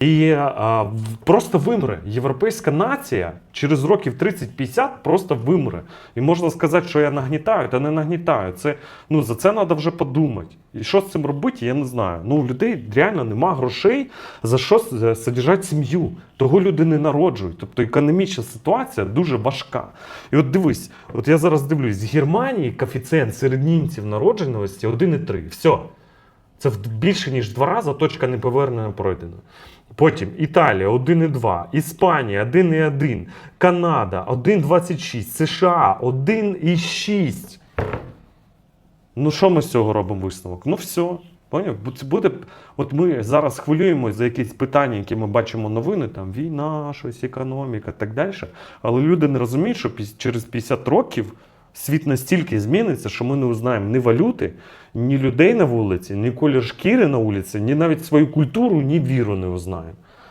І а, просто вимре. Європейська нація через років 30-50 просто вимре. І можна сказати, що я нагнітаю, та не нагнітаю. Це, ну, за це треба вже подумати. І що з цим робити, я не знаю. Ну, у людей реально нема грошей за що содержати сім'ю. Того люди не народжують. Тобто економічна ситуація дуже важка. І от дивись, от я зараз дивлюсь, з Германії коефіцієнт серед німців народженості 1,3. Все. Це більше ніж два рази точка неповернення пройдена. Потім Італія 1,2, Іспанія 1,1, Канада 1,26, США 1,6. Ну, що ми з цього робимо висновок? Ну, все. Поняв? Буде. От ми зараз хвилюємося за якісь питання, які ми бачимо новини, там війна, щось, економіка, так далі. Але люди не розуміють, що через 50 років світ настільки зміниться, що ми не узнаємо ні валюти, ні людей на вулиці, ні колір шкіри на вулиці, ні навіть свою культуру, ні віру не узнаємо.